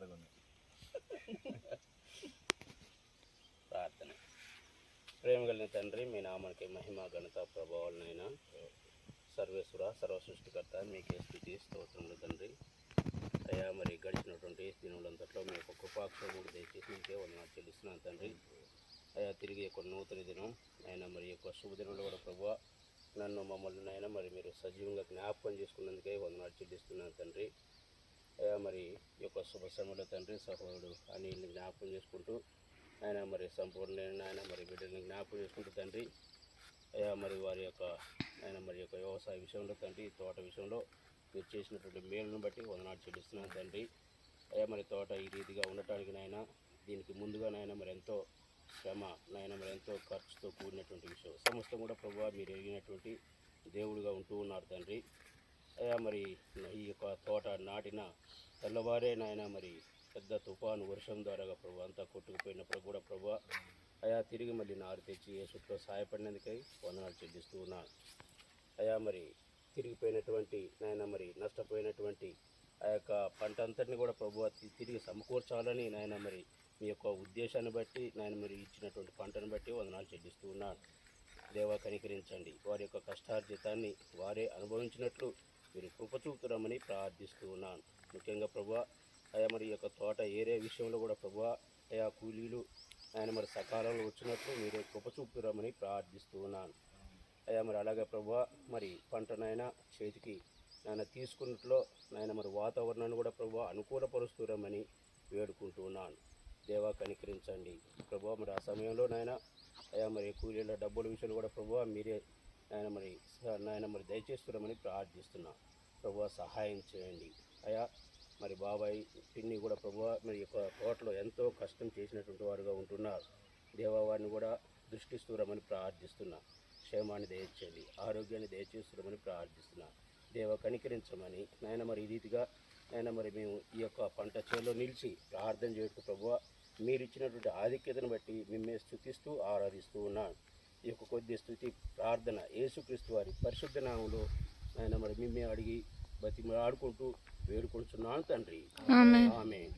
పెద్దగా ప్రార్థన. ప్రేమ కలిగిన తండ్రి మీ నామానికి మహిమ గణత ప్రభావాలనైనా సర్వేశ్వర సర్వ సృష్టికర్త మీకే స్థితి స్తోత్రములు తండ్రి. అయ్యా మరి గడిచినటువంటి దినములంతట్లో మీ యొక్క కృపాక్షముడు దయచేసి మీకే వందనాలు చెల్లిస్తున్నాను తండ్రి. అయ్యా తిరిగి యొక్క నూతన దినం అయినా మరి యొక్క శుభదినంలో కూడా ప్రభు నన్ను మమ్మల్ని అయినా మరి మీరు సజీవంగా జ్ఞాపకం చేసుకున్నందుకే వందనాలు చెల్లిస్తున్నాను తండ్రి. మరి ఈ యొక్క శుభ సమయంలో తండ్రి సహోదరుడు అని జ్ఞాపకం చేసుకుంటూ ఆయన మరి సంపూర్ణ ఆయన మరి బిడ్డల్ని జ్ఞాపకం చేసుకుంటూ తండ్రి అయ్యా మరి వారి యొక్క ఆయన మరి యొక్క వ్యవసాయ విషయంలో తండ్రి తోట విషయంలో మీరు చేసినటువంటి మేలును బట్టి వందనాడు చెల్లిస్తున్నాను తండ్రి. అయ్యా మరి తోట ఈ రీతిగా ఉండటానికి నాయన దీనికి ముందుగా నాయన మరి ఎంతో శ్రమ నాయన మరి ఎంతో ఖర్చుతో కూడినటువంటి విషయం. సమస్తం కూడా ప్రభు మీరు ఎరిగినటువంటి దేవుడిగా ఉంటూ ఉన్నారు తండ్రి. అయ్యా మరి ఈ యొక్క తోట నాటిన తెల్లవారే నాయన మరి పెద్ద తుఫాను వర్షం ద్వారా ప్రభు అంతా కొట్టుకుపోయినప్పుడు కూడా ప్రభు అయా తిరిగి మళ్ళీ నారు తెచ్చి ఏ చుట్టూ సహాయపడినందుకై వందనాలు చెల్లిస్తూ ఉన్నాను. అయా మరి తిరిగిపోయినటువంటి నాయన మరి నష్టపోయినటువంటి ఆ యొక్క పంట అంతటిని కూడా ప్రభు తిరిగి సమకూర్చాలని నాయన మరి మీ యొక్క ఉద్దేశాన్ని బట్టి నాయన మరి ఇచ్చినటువంటి పంటను బట్టి వందనాలు చెల్లిస్తూ ఉన్నాను. దేవా కనికరించండి. వారి యొక్క కష్టార్జితాన్ని వారే అనుభవించినట్లు మీరు కృప చూపుతురమని ప్రార్థిస్తూ ఉన్నాను. ముఖ్యంగా ప్రభు అయా మరి యొక్క తోట ఏరే విషయంలో కూడా ప్రభు అయా కూలీలు ఆయన మరి సకాలంలో వచ్చినట్లు మీరే కృప చూపుతురమని ప్రార్థిస్తూ ఉన్నాను. అయ్యా మరి అలాగే ప్రభు మరి పంటనైనా చేతికి నాయన తీసుకున్నట్లో నాయన మరి వాతావరణాన్ని కూడా ప్రభు అనుకూలపరుస్తురమని వేడుకుంటూ ఉన్నాను. దేవా కనికరించండి. ప్రభు మరి ఆ సమయంలో నాయన అయ్యా మరి కూలీల డబ్బుల విషయంలో కూడా ప్రభు మీరే నాయన మరి నాయన మరి దయచేస్తున్నామని ప్రార్థిస్తున్నా. ప్రభు సహాయం చేయండి. అయ్యా మరి బాబాయ్ పిన్ని కూడా ప్రభు మరి యొక్క తోటలో ఎంతో కష్టం చేసినటువంటి వారుగా ఉంటున్నారు. దేవా వారిని కూడా దృష్టిస్తూరమని ప్రార్థిస్తున్నా. క్షేమాన్ని దయచేయండి ఆరోగ్యాన్ని దయచేస్తురమని ప్రార్థిస్తున్నా. దేవ కనికరించమని నాయన మరి ఈ రీతిగా నాయన మరి మేము ఈ యొక్క పంట చేలో నిలిచి ప్రార్థన చేయటం ప్రభు మీరు ఇచ్చినటువంటి ఆధిక్యతను బట్టి మిమ్మే స్థుతిస్తూ ఆరాధిస్తూ ఉన్నాను ఈ యొక్క కొద్ది స్థుతి ప్రార్థన. యేసుక్రీస్తు వారి పరిశుద్ధ నామంలో ఆయన మరి మిమ్మే అడిగి బతిమి ఆడుకుంటూ వేడుకుంటున్నాను తండ్రి. ఆమె ఆమె